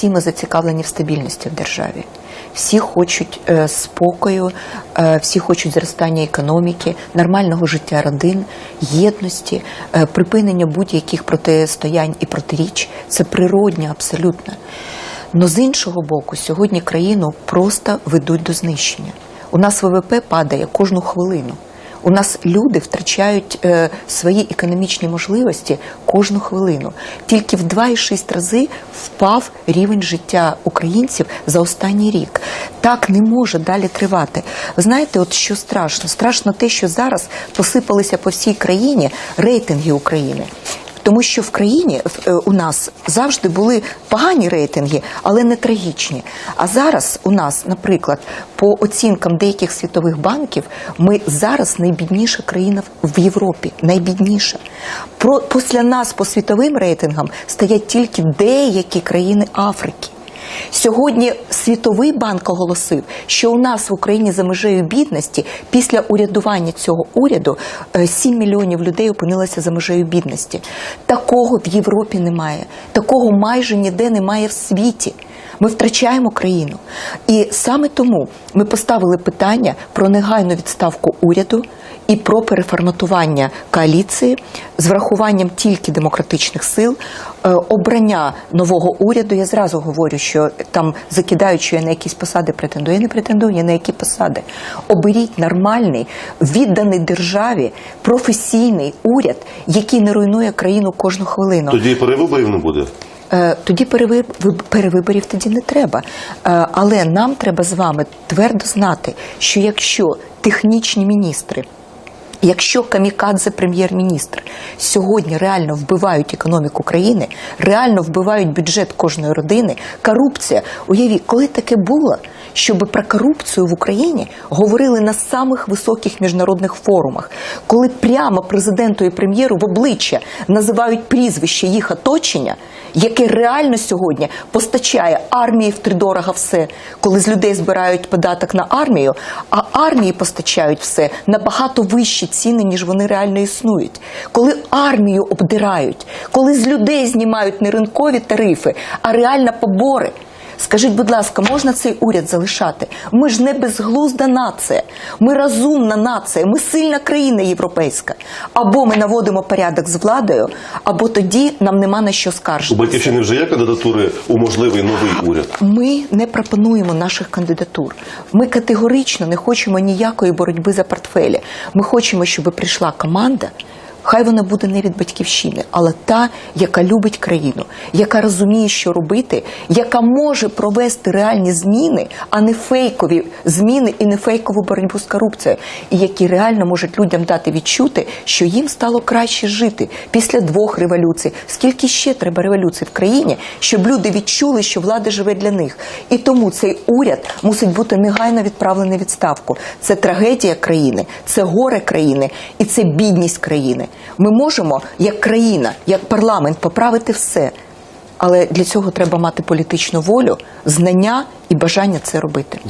всі ми зацікавлені в стабільності в державі. Всі хочуть е, спокою, е, всі хочуть зростання економіки, нормального життя родин, єдності, е, припинення будь-яких протистоянь і протиріч. Це природньо абсолютно. Но з іншого боку, сьогодні країну просто ведуть до знищення. У нас ВВП падає кожну хвилину. У нас люди втрачають е, свої економічні можливості кожну хвилину. Тільки в 2,6 рази впав рівень життя українців за останній рік. Так не може далі тривати. Ви знаєте, от що страшно? Страшно те, що зараз посипалися по всій країні рейтинги України. Тому що в країні е, у нас завжди були погані рейтинги, але не трагічні. А зараз у нас, наприклад, по оцінкам деяких світових банків, ми зараз найбідніша країна в- Європі. Найбідніша. Про після нас по світовим рейтингам стоять тільки деякі країни Африки. Сьогодні Світовий банк оголосив, що у нас в Україні за межею бідності після урядування цього уряду е, 7 мільйонів людей опинилося за межею бідності. Такого в Європі немає, такого майже ніде немає в світі. Ми втрачаємо країну. І саме тому ми поставили питання про негайну відставку уряду і про переформатування коаліції з врахуванням тільки демократичних сил, е, обрання нового уряду. Я зразу говорю, що там закидають, що я на якісь посади претендую. Я не претендую ні на які посади. Оберіть нормальний, відданий державі, професійний уряд, який не руйнує країну кожну хвилину. Тоді перевиборів не буде. Е, Тоді переви- перевиборів тоді не треба. Е, Але нам треба з вами твердо знати, що якщо технічні міністри, якщо камікадзе прем'єр-міністр сьогодні реально вбивають економіку країни, реально вбивають бюджет кожної родини, корупція. Уявіть, коли таке було, щоб про корупцію в Україні говорили на самих високих міжнародних форумах, коли прямо президенту і прем'єру в обличчя називають прізвище їх оточення, яке реально сьогодні постачає армії втридорога все, коли з людей збирають податок на армію, а армії постачають все набагато вищі ціни, ніж вони реально існують. Коли армію обдирають, коли з людей знімають не ринкові тарифи, а реально побори. Скажіть, будь ласка, можна цей уряд залишати? Ми ж не безглузда нація, ми розумна нація, ми сильна країна європейська. Або ми наводимо порядок з владою, або тоді нам нема на що У батьківщини вже є кандидатури у можливий новий уряд. Ми не пропонуємо наших кандидатур. Ми категорично не хочемо ніякої боротьби за портфелі. Ми хочемо, щоб прийшла команда. Хай вона буде не від батьківщини, але та, яка любить країну, яка розуміє, що робити, яка може провести реальні зміни, а не фейкові зміни і не фейкову боротьбу з корупцією, і які реально можуть людям дати відчути, що їм стало краще жити після двох революцій. Скільки ще треба революцій в країні, щоб люди відчули, що влада живе для них. І тому цей уряд мусить бути негайно відправлений відставку. Це трагедія країни, це горе країни і це бідність країни. Ми можемо, як країна, як парламент, поправити все. Але для цього треба мати політичну волю, знання і бажання це робити.